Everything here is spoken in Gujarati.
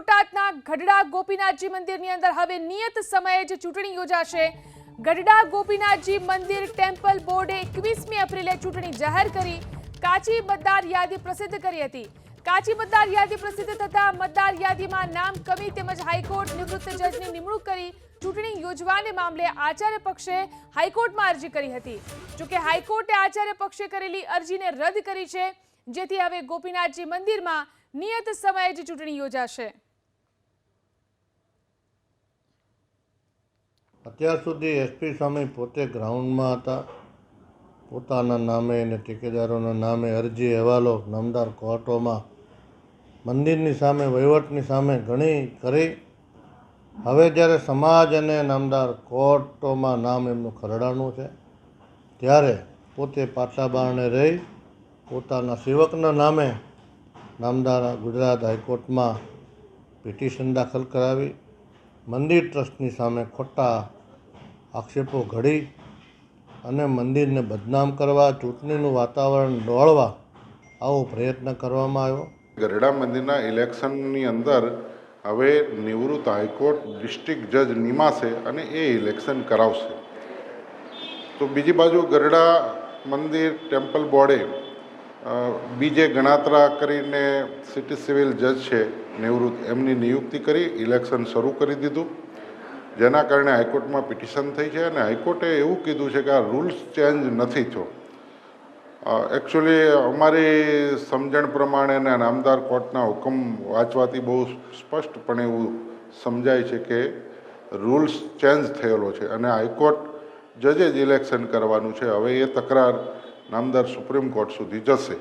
બોટાદના ગઢડા ગોપીનાથજી મંદિરની અંદર હવે નિયત સમયે જ ચૂંટણી યોજાશે. ગઢડા ગોપીનાથજી મંદિર ટેમ્પલ બોર્ડે એકવીસમી એપ્રિલે ચૂંટણી જાહેર કરી. કાચી મતદાર યાદી પ્રસિદ્ધ કરી હતી. કાચી મતદાર યાદી પ્રસિદ્ધ થતા મતદાર યાદીમાં નામ કમી તેમજ હાઈકોર્ટ નિવૃત્ત જજની નિમણૂક કરી ચૂંટણી યોજવાને મામલે આચાર્ય પક્ષે હાઈકોર્ટમાં અરજી કરી હતી. જોકે હાઈકોર્ટે આચાર્ય પક્ષે કરેલી અરજીને રદ કરી છે, જેથી હવે ગોપીનાથજી મંદિરમાં નિયત સમયે જ ચૂંટણી યોજાશે. અત્યાર સુધી એસપી સ્વામી પોતે ગ્રાઉન્ડમાં હતા. પોતાના નામે અને ઠેકેદારોના નામે અરજી અહેવાલો નામદાર કોર્ટોમાં મંદિરની સામે, વહીવટની સામે ઘણી કરી. હવે જ્યારે સમાજ અને નામદાર કોર્ટોમાં નામ એમનું ખરડાનું છે, ત્યારે પોતે પાછા બારણે રહી, પોતાના સેવકના નામે નામદાર ગુજરાત હાઈકોર્ટમાં પિટિશન દાખલ કરાવી. મંદિર ટ્રસ્ટની સામે ખોટા આક્ષેપો ઘડી અને મંદિરને બદનામ કરવા, ચૂંટણીનું વાતાવરણ ડોળવા આવો પ્રયત્ન કરવામાં આવ્યો. ગરડા મંદિરના ઇલેક્શનની અંદર હવે નિવૃત્ત હાઈકોર્ટ ડિસ્ટ્રિક્ટ જજ નિમાશે અને એ ઇલેક્શન કરાવશે. તો બીજી બાજુ ગરડા મંદિર ટેમ્પલ બોર્ડે બીજે ગણાત્રા કરીને સિટી સિવિલ જજ છે, નિવૃત્ત, એમની નિયુક્તિ કરી, ઇલેક્શન શરૂ કરી દીધું. જેના કારણે હાઈકોર્ટમાં પિટિશન થઈ છે અને હાઈકોર્ટે એવું કીધું છે કે આ રૂલ્સ ચેન્જ નથી થયો. એકચ્યુઅલી અમારી સમજણ પ્રમાણે અને નામદાર કોર્ટના હુકમ વાંચવાથી બહુ સ્પષ્ટપણે એવું સમજાય છે કે રૂલ્સ ચેન્જ થયેલો છે અને હાઈકોર્ટ જજે જ ઇલેક્શન કરવાનું છે. હવે એ તકરાર નામદાર સુપ્રીમ કોર્ટ સુધી જશે.